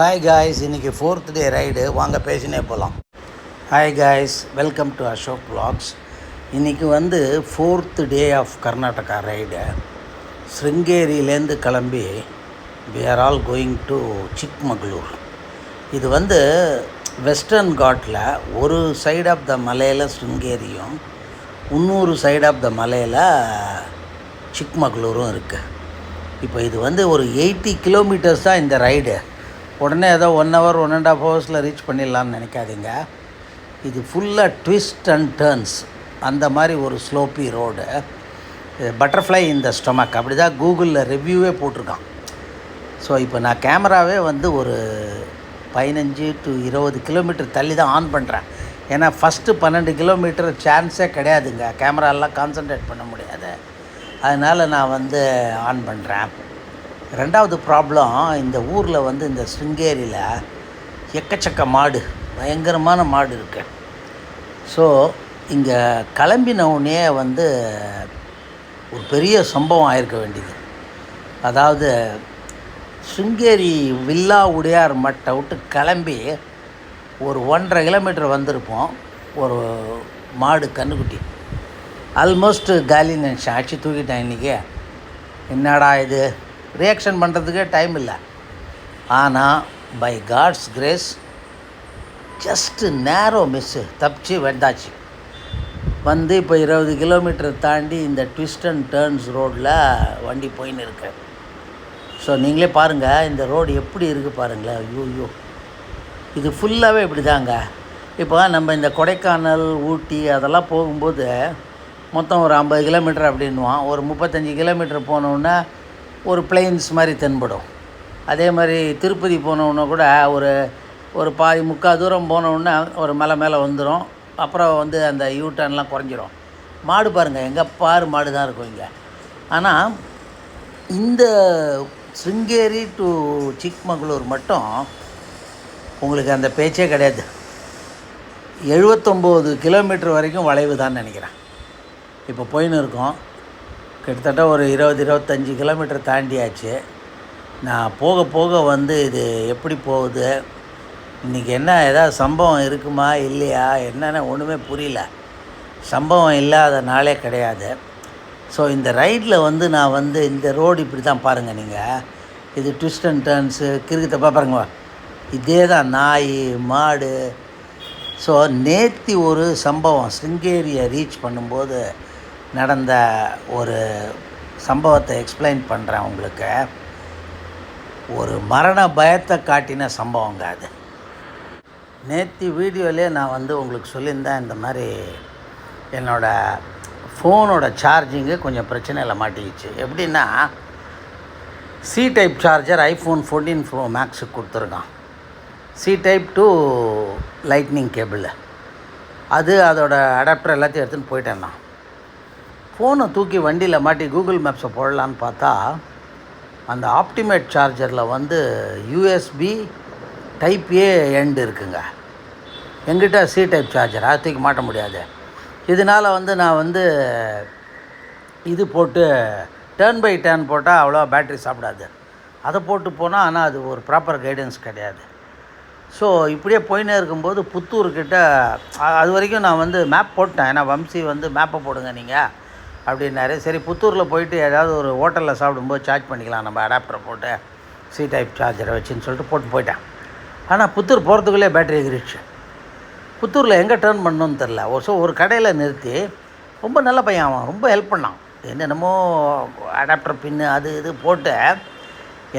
Hi guys இன்றைக்கி fourth day ride வாங்க பேசினே போகலாம் hi guys welcome to Ashok blogs இன்றைக்கி வந்து fourth day of Karnataka ride ஸ்ருங்கேரியிலேருந்து கிளம்பி we are all going to Chikmagalur இது வந்து வெஸ்டர்ன் காட்டில் ஒரு சைடு ஆஃப் த மலையில் ஸ்ருங்கேரியும் இன்னொரு சைடு ஆஃப் த மலையில் சிக்மகளூரும் இருக்குது இப்போ இது வந்து ஒரு எயிட்டி கிலோமீட்டர்ஸ் தான் இந்த ரைடு உடனே ஏதோ one hour one and half ஹவர்ஸில் ரீச் பண்ணிடலான்னு நினைக்காதீங்க. இது ஃபுல்லாக ட்விஸ்ட் அண்ட் டேர்ன்ஸ் அந்த மாதிரி ஒரு ஸ்லோப்பி ரோடு பட்டர்ஃப்ளை இந்த ஸ்டொமக் அப்படி தான் கூகுளில் ரிவ்யூவே போட்டிருக்கான். ஸோ இப்போ நான் கேமராவே வந்து ஒரு பதினஞ்சு டு இருபது கிலோமீட்டர் தள்ளி தான் ஆன் பண்ணுறேன் ஏன்னா ஃபஸ்ட்டு பன்னெண்டு கிலோமீட்டர் சான்ஸே கிடையாதுங்க. கேமராலாம் கான்சன்ட்ரேட் பண்ண முடியாது. அதனால் நான் வந்து ஆன் பண்ணுறேன் ரெண்டாவது ப்ராப்ளம் இந்த ஊரில் வந்து இந்த ஸ்ருங்கேரியில் எக்கச்சக்க மாடு பயங்கரமான மாடு இருக்கு. ஸோ இங்கே கிளம்பினவுடனே வந்து ஒரு பெரிய சம்பவம் ஆயிருக்க வேண்டியது. அதாவது சுங்கேரி வில்லா உடையார் மட்டை விட்டு கிளம்பி ஒரு ஒன்றரை கிலோமீட்டர் வந்திருப்போம் ஒரு மாடு கன்றுக்குட்டி ஆல்மோஸ்ட் காலி நினச்சேன் அடிச்சு தூக்கிட்டேன் இன்றைக்கி என்னடா இது? ரியாக்ஷன் பண்ணுறதுக்கே டைம் இல்லை. ஆனால் by God's grace just narrow miss தப்பிச்சு வந்தாச்சு. வந்து இப்போ இருபது கிலோமீட்டர் தாண்டி இந்த ட்விஸ்ட் அண்ட் டேர்ன்ஸ் ரோட்டில் வண்டி போயின்னு இருக்கேன் ஸோ நீங்களே பாருங்கள் இந்த ரோடு எப்படி இருக்குது பாருங்களேன். ஐயோ ஐயோ இது ஃபுல்லாகவே இப்படி தாங்க இப்போ நம்ம இந்த கொடைக்கானல் ஊட்டி அதெல்லாம் போகும்போது மொத்தம் ஒரு ஐம்பது கிலோமீட்டர் அப்படின்வான் ஒரு முப்பத்தஞ்சு கிலோமீட்டர் போனோன்னா ஒரு பிளெயின்ஸ் மாதிரி தென்படும். அதே மாதிரி திருப்பதி போனோன்னா கூட ஒரு ஒரு பாதி முக்கால் தூரம் போனவுடனே ஒரு மலை மேலே வந்துடும் அப்புறம் வந்து அந்த யூ டர்ன்லாம் குறைஞ்சிரும். மாடு பாருங்கள் எங்கே பாரு மாடு தான் இருக்கும் இங்கே. ஆனால் இந்த சிருங்கேரி டு சிக்மங்களூர் மட்டும் உங்களுக்கு அந்த பேச்சே கிடையாது. எழுபத்தொம்போது கிலோமீட்டர் வரைக்கும் வளைவு தான் நினைக்கிறேன். இப்போ போயின்னு இருக்கோம். கிட்டத்தட்ட ஒரு இருபது இருபத்தஞ்சி கிலோமீட்டர் தாண்டியாச்சு. நான் போக போக வந்து இது எப்படி போகுது? இன்றைக்கி என்ன ஏதாவது சம்பவம் இருக்குமா இல்லையா? என்னென்ன ஒன்றுமே புரியல. சம்பவம் இல்லாத நாளே கிடையாது. ஸோ இந்த ரைட்டில் வந்து நான் வந்து இந்த ரோடு இப்படி தான் பாருங்கள் நீங்கள் இது ட்விஸ்ட் அண்ட் டர்ன்ஸு கிறுக்கு பாருங்க. இதே தான் நாய் மாடு. ஸோ நேத்தி ஒரு சம்பவம் சிங்கேரியை ரீச் பண்ணும்போது நடந்த ஒரு சம்பவத்தை எக்ஸ்பிளைன் பண்ணுறேன் உங்களுக்கு. ஒரு மரண பயத்தை காட்டின சம்பவங்க அது. நேற்று வீடியோலே நான் வந்து உங்களுக்கு சொல்லியிருந்தேன் இந்த மாதிரி என்னோடய ஃபோனோட சார்ஜிங்கு கொஞ்சம் பிரச்சனையில் மாட்டிக்கிச்சு. எப்படின்னா C type charger iPhone fourteen pro மேக்ஸுக்கு கொடுத்துருக்கான். C type to lightning cable அது அதோடய அடாப்டர் எல்லாத்தையும் எடுத்துன்னு போயிட்டேன் நான். ஃபோனை தூக்கி வண்டியில் மாட்டி கூகுள் மேப்ஸை போடலான்னு பார்த்தா அந்த ஆப்டிமேட் சார்ஜரில் வந்து யூஎஸ்பி டைப் ஏ எண்டு இருக்குங்க. எங்கிட்ட சி டைப் சார்ஜர் அதை தூக்கி மாட்ட முடியாது. இதனால் வந்து நான் வந்து இது போட்டு டேர்ன் பை டேர்ன் போட்டால் அவ்வளோ பேட்ரி சாப்பிடாது. அதை போட்டு போனால் ஆனால் அது ஒரு ப்ராப்பர் கைடன்ஸ் கிடையாது. ஸோ இப்படியே போயினே இருக்கும்போது புத்தூர்கிட்ட அது வரைக்கும் நான் வந்து மேப் போட்டேன். ஏன்னா வம்சி வந்து மேப்பை போடுங்க நீங்கள் அப்படின்னாரு. சரி புத்தூரில் போயிட்டு ஏதாவது ஒரு ஹோட்டலில் சாப்பிடும்போது சார்ஜ் பண்ணிக்கலாம். நம்ம அடாப்டரை போட்டு சி டைப் சார்ஜரை வச்சுன்னு சொல்லிட்டு போட்டு போயிட்டேன். ஆனால் புத்தூர் போகிறதுக்குள்ளே பேட்டரி எகிரிச்சு புத்தூரில் எங்கே டேர்ன் பண்ணணும்னு தெரில ஒரு ஸோ ஒரு கடையில் நிறுத்தி ரொம்ப நல்ல பையன் அவன். ரொம்ப ஹெல்ப் பண்ணான். என்னென்னமோ அடாப்டர் பின்னு அது இது போட்டு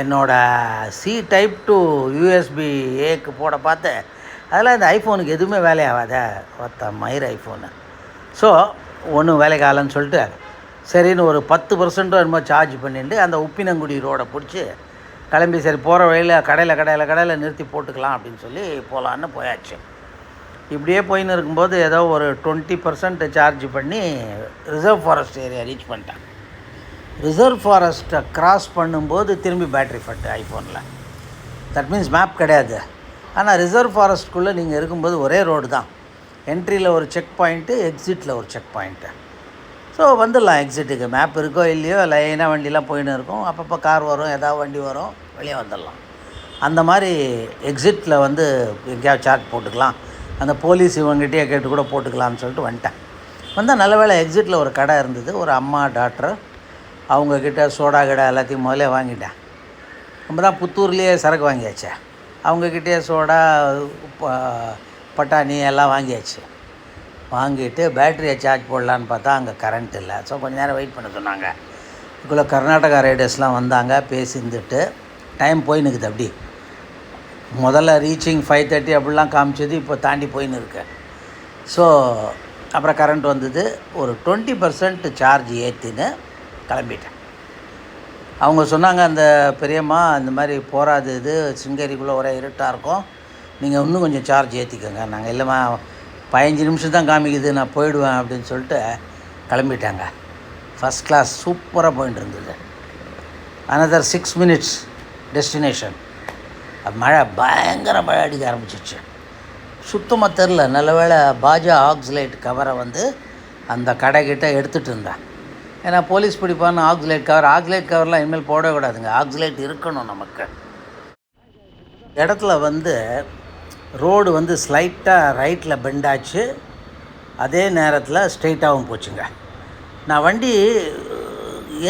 என்னோடய சி டைப் டு யூஎஸ்பி ஏக்கு போட பார்த்தேன் அதெல்லாம் இந்த ஐஃபோனுக்கு எதுவுமே வேலையாகாத ஒத்த மயிர் ஐஃபோனு ஸோ ஒன்றும் வேலைக்கு ஆகலன்னு சொல்லிட்டு சரின்னு ஒரு பத்து பர்சன்ட்டோ என்னமோ சார்ஜ் பண்ணிட்டு அந்த உப்பினங்குடி ரோடை பிடிச்சி கிளம்பி சரி போகிற வழியில் கடையில் கடையில் கடையில் நிறுத்தி போட்டுக்கலாம் அப்படின்னு சொல்லி போகலான்னு போயாச்சு. இப்படியே போயின்னு இருக்கும்போது ஏதோ ஒரு டுவெண்ட்டி பர்சன்ட் சார்ஜ் பண்ணி ரிசர்வ் ஃபாரஸ்ட் ஏரியா ரீச் பண்ணிட்டேன். ரிசர்வ் ஃபாரஸ்ட்டை கிராஸ் பண்ணும்போது திரும்பி பேட்ரி ஃபட்டு ஐஃபோனில் தட் மீன்ஸ் மேப் கிடையாது. ஆனால் ரிசர்வ் ஃபாரஸ்ட்குள்ளே நீங்கள் இருக்கும்போது ஒரே ரோடு தான். என்ட்ரியில் ஒரு செக் பாயிண்ட்டு எக்ஸிட்டில் ஒரு செக் பாயிண்ட்டு ஸோ வந்துடலாம் எக்ஸிட்டுக்கு மேப் இருக்கோ இல்லையோ லைனாக வண்டிலாம் போயின்னு இருக்கும். அப்பப்போ கார் வரும் ஏதாவது வண்டி வரும் வெளியே வந்துடலாம். அந்த மாதிரி எக்ஸிட்டில் வந்து எங்கேயாவது சார்ட் போட்டுக்கலாம். அந்த போலீஸ் இவங்ககிட்டயே கேட்டு கூட போட்டுக்கலாம்னு சொல்லிட்டு வந்துட்டேன். வந்தால் நல்ல வேளை எக்ஸிட்டில் ஒரு கடை இருந்தது. ஒரு அம்மா டாக்டர் அவங்கக்கிட்ட சோடா கடை எல்லாத்தையும் முதல்ல வாங்கிட்டேன். நம்ம தான் புத்தூர்லேயே சரக்கு வாங்கியாச்சே. அவங்கக்கிட்டே சோடா ப- பட்டாணி எல்லாம் வாங்கியாச்சு. வாங்கிட்டு பேட்டரியை சார்ஜ் போடலான்னு பார்த்தா அங்கே கரண்ட் இல்லை. ஸோ கொஞ்ச நேரம் வெயிட் பண்ண சொன்னாங்க. இதுக்குள்ளே கர்நாடகா ரைடர்ஸ்லாம் வந்தாங்க பேசிந்துட்டு டைம் போயின்னுக்குது அப்படி. முதல்ல ரீச்சிங் ஃபைவ் தேர்ட்டி அப்படிலாம் காமிச்சது இப்போ தாண்டி போயின்னு இருக்கு ஸோ அப்புறம் கரண்ட் வந்தது. ஒரு டுவெண்ட்டி பர்சன்ட் சார்ஜ் ஏற்றின்னு கிளம்பிட்டேன். அவங்க சொன்னாங்க அந்த பெரியம்மா இந்த மாதிரி போகாது இது சிங்கேரிக்குள்ளே ஒரே இருட்டாக இருக்கும். நீங்கள் இன்னும் கொஞ்சம் சார்ஜ் ஏற்றிக்கோங்க நாங்கள் இல்லைம்மா பதினஞ்சு நிமிஷம் தான் காமிக்குது நான் போயிடுவேன் அப்படின்னு சொல்லிட்டு கிளம்பிட்டாங்க. ஃபஸ்ட் கிளாஸ் சூப்பராக போயிட்டு இருந்தது. அனதர் சிக்ஸ் மினிட்ஸ் டெஸ்டினேஷன் மழை பயங்கர மழை அடிக்க ஆரம்பிச்சிச்சு சுத்தமாக தெரில நல்ல வேளை பாஜா ஆக்ஸ்லைட் கவரை வந்து அந்த கடைக்கிட்ட எடுத்துகிட்டு இருந்தேன் ஏன்னா போலீஸ் பிடிப்பான்னு ஆக்ஸ்லைட் கவர் ஆக்ஸ்லைட் கவர்லாம் இனிமேல் போடக்கூடாதுங்க கூடாதுங்க. இருக்கணும் நமக்கு. இடத்துல வந்து ரோடு வந்து ஸ்லைட்டாக ரைட்டில் பெண்டாச்சு அதே நேரத்தில் ஸ்ட்ரெயிட்டாகவும் போச்சுங்க. நான் வண்டி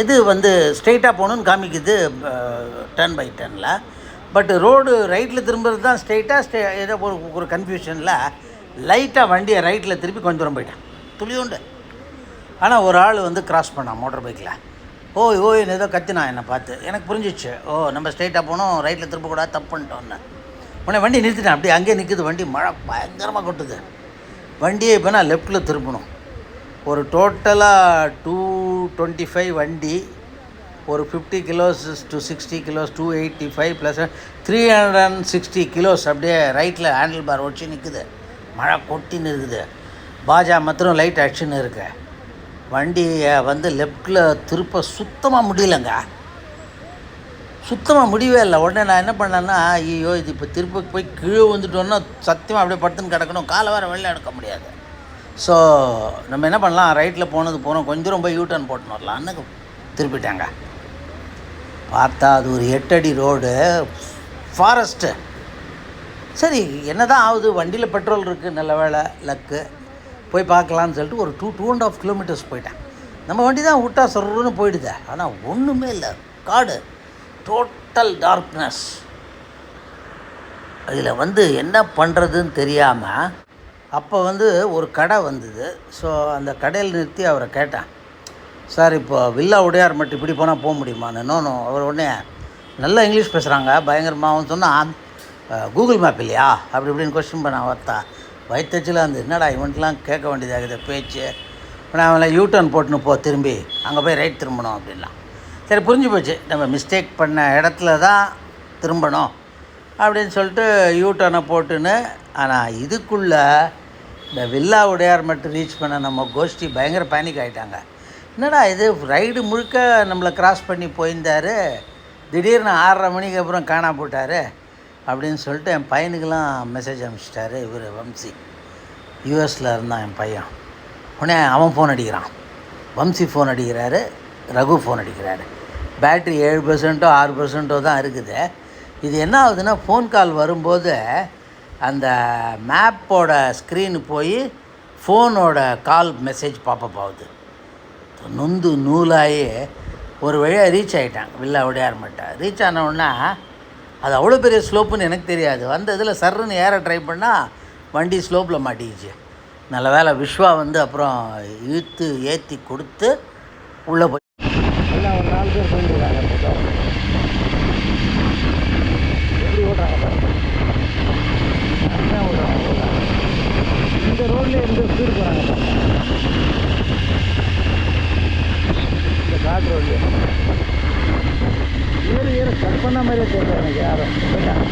எது வந்து ஸ்ட்ரெயிட்டாக போகணுன்னு காமிக்குது டர்ன் பை டர்னில் பட் ரோடு ரைட்டில் திரும்புறது தான் ஸ்ட்ரெயிட்டாக ஸ்டே ஏதோ ஒரு ஒரு கன்ஃபியூஷனில் லைட்டாக வண்டியை ரைட்டில் திருப்பி கொஞ்சம் தூரம் போயிட்டேன். துளியுண்டு ஆனால் ஒரு ஆள் வந்து கிராஸ் பண்ணான் மோட்டர் பைக்கில் ஓய் ஓய் ஏதோ கத்தினா என்னை பார்த்து. எனக்கு புரிஞ்சிச்சு. ஓ நம்ம ஸ்ட்ரெயிட்டாக போனோம் ரைட்டில் திரும்பக்கூடாது தப்பு பண்ணிட்டோன்னு உடனே வண்டி நிறுத்திட்டேன். அப்படியே அங்கேயே நிற்குது வண்டி. மழை பயங்கரமாக கொட்டுது. வண்டியை இப்போ நான் லெஃப்ட்டில் திருப்பணும் ஒரு டோட்டலாக டூ டுவெண்ட்டி ஃபைவ் வண்டி ஒரு fifty kilos to sixty kilos to eighty five plus three hundred and sixty kilos அப்படியே ரைட்டில் ஹேண்டில் பார் வச்சு நிற்குது மழை கொட்டின்னு இருக்குது. பாஜா மாத்திரம் லைட் அடிச்சுன்னு இருக்கு வண்டியை வந்து லெஃப்டில் திருப்ப சுத்தமாக முடியலங்க. சுத்தமாக முடியவே இல்லை. உடனே நான் என்ன பண்ணேன்னா ஐயோ இது இப்போ திருப்பி போய் கீழே வந்துட்டோன்னா சத்தியமாக அப்படியே படுத்துன்னு கிடக்கணும். காலை வேறு வெளில எடுக்க முடியாது. ஸோ நம்ம என்ன பண்ணலாம்? ரைட்டில் போனது போனோம் கொஞ்சம் தூரம் போய் யூட்டர்ன் போட்டுன்னு வரலான்னு திருப்பிட்டாங்க. பார்த்தா அது ஒரு எட்டடி ரோடு ஃபாரஸ்ட்டு சரி என்ன தான் ஆகுது? வண்டியில் பெட்ரோல் இருக்குது நல்ல வேலை லக்கு போய் பார்க்கலான்னு சொல்லிட்டு ஒரு two two and half kilometres போயிட்டேன். நம்ம வண்டி தான் விட்டா சொல்கிறோன்னு போயிடுது. ஆனால் ஒன்றுமே இல்லை. காடு. டோட்டல் டார்க்னஸ் அதில் வந்து என்ன பண்ணுறதுன்னு தெரியாமல் அப்போ வந்து ஒரு கடை வந்தது. ஸோ அந்த கடையில் நிறுத்தி அவரை கேட்டேன். சார் இப்போ வில்லா உடையார் மட்டும் இப்படி போனால் போக முடியுமான்னு? நோ நோ அவர் உடனே நல்லா இங்கிலீஷ் பேசுகிறாங்க பயங்கரமாகவும் சொன்னால் கூகுள் மேப் இல்லையா? அப்படி இப்படின்னு கொஸ்டின் பண்ண வர்த்தா வயிற்றுச்சில் அந்த என்னடா இவன்ட்லாம் கேட்க வேண்டியதாகுது பேச்சு? நான் அவனை யூட்டர்ன் போட்டுன்னு போ திரும்பி. அங்கே போய் ரைட் திரும்பணும் அப்படின்லாம் சரி புரிஞ்சு போச்சு. நம்ம மிஸ்டேக் பண்ண இடத்துல தான் திரும்பணும் அப்படின்னு சொல்லிட்டு யூட்டனை போட்டுன்னு ஆனால் இதுக்குள்ளே இந்த வில்லா உடையார் மட்டும் ரீச் பண்ண நம்ம கோஷ்டி பயங்கர பேனிக் ஆகிட்டாங்க என்னடா இது ரைடு முழுக்க நம்மளை கிராஸ் பண்ணி போயிருந்தார் திடீர்னு ஆறரை மணிக்கு அப்புறம் காணா போட்டார் அப்படின்னு சொல்லிட்டு என் பையனுக்கெல்லாம் மெசேஜ் அனுப்பிச்சிட்டாரு இவர் வம்சி. யூஎஸில் இருந்தான் என் பையன். உடனே அவன் ஃபோன் அடிக்கிறான். வம்சி ஃபோன் அடிக்கிறாரு ரகு ஃபோன் அடிக்கிறாரு. பேட்ரி ஏழு பர்சன்ட்டோ ஆறு பர்சன்ட்டோ தான் இருக்குது. இது என்ன ஆகுதுன்னா ஃபோன் கால் வரும்போது அந்த மேப்போட ஸ்க்ரீனு போய் ஃபோனோட கால் மெசேஜ் பாப்பப் ஆகுது. நொந்து நூலாகி ஒரு வழியாக ரீச் ஆகிட்டான் வில்லா உடையார் மட்டும். ரீச் ஆனவுடனே அது அவ்வளோ பெரிய ஸ்லோப்புன்னு எனக்கு தெரியாது. வந்த இதில் சர்ருன்னு ஏற ட்ரை பண்ணால் வண்டி ஸ்லோப்பில் மாட்டிக்கிச்சு. நல்ல வேளை விஸ்வா வந்து அப்புறம் இழுத்து ஏற்றி கொடுத்து உள்ளே போய் எல்லாம் ஒரு நாலு பேர் போயிருக்காங்க எப்படி ஓட்டுறாங்க பாருங்க அருமையா ஓட்டுறாங்க, ஓட்டுறாங்க. இந்த ரோட்லேயே எந்த ஸ்பீடு போகிறாங்க பாருங்க இந்த காட் ரோட்லேயே ஏறு ஏறு கட் பண்ண மாதிரியே தெரியல எனக்கு யாரும் போயிட்டாங்க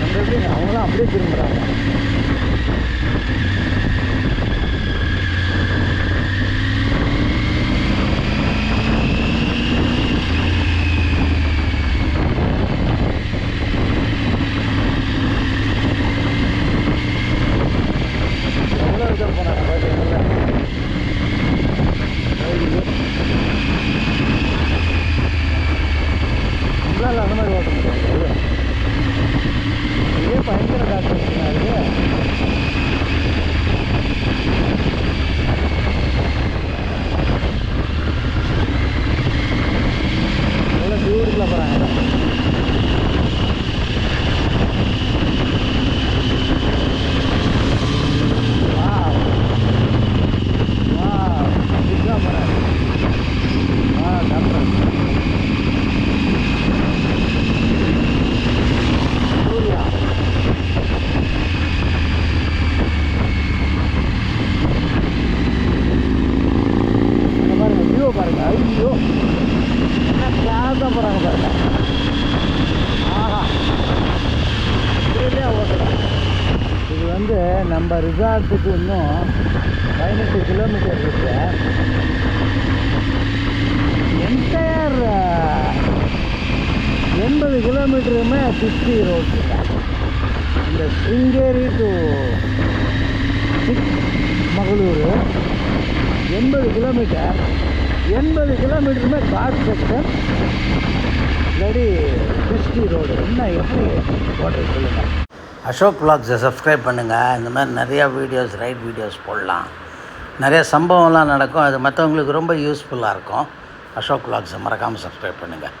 நம்ம எப்படி அவங்களாம் அப்படியே திரும்புகிறாங்க தான் போகிறாங்க பாருங்க. ஆஹா. இதுலேயே ஓட்டுறேன் இது வந்து நம்ம ரிசார்ட்டுக்கு இன்னும் பதினெட்டு கிலோமீட்டர் இருக்கு. என்டையர் எண்பது கிலோமீட்டருமே சிக்ஸ்டி ரோட் இந்த ஸ்ருங்கேரி டு மகளூர் எண்பது கிலோமீட்டர் எண்பது கிலோமீட்டருமே கார் செக்டர் இல்லாடி சிக்ஸ்டி ரோடு என்ன எப்படி ஓட்டல் சொல்லுங்கள் அசோக் பிளாக்ஸை சப்ஸ்கிரைப் பண்ணுங்கள் இந்த மாதிரி நிறையா வீடியோஸ் ரைட் வீடியோஸ் போடலாம். நிறைய சம்பவம்லாம் நடக்கும். அது மற்றவங்களுக்கு ரொம்ப யூஸ்ஃபுல்லாக இருக்கும். அசோக் பிளாக்ஸை மறக்காமல் சப்ஸ்கிரைப் பண்ணுங்கள்